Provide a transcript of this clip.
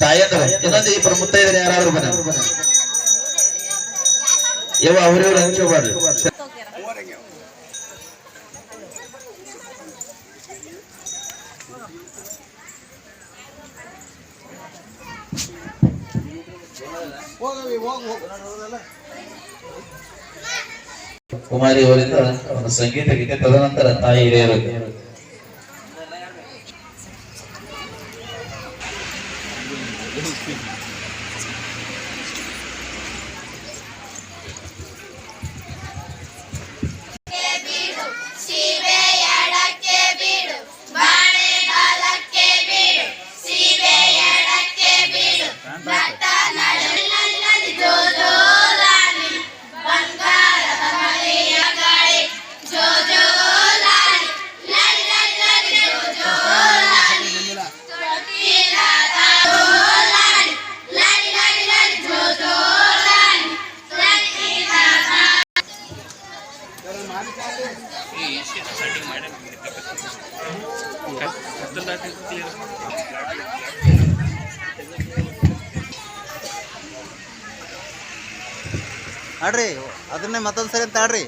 ತಾಯಂದ್ರ ಇನ್ನೊಂದು ಇಬ್ಬರು ಮುತ್ತೈದ್ರೆ ಯಾರಾದ್ರೂ ಬನ್ನಿ ಇವ ಅವ್ರಿವ್ರು ಹಂಚ್ಕೋಬಾರ್ದು ಕುಮಾರಿ ಅವರಿಂದ ಒಂದು ಸಂಗೀತ ಗೀತೆ ತದನಂತರ ತಾಯಿ ಹಿರಿಯರು. ಸೀಬೆ ಆಡ್ರಿ ಅದನ್ನೇ ಮತ್ತೊಂದ್ಸರಿ ಅಂತ ಆಡ್ರಿ.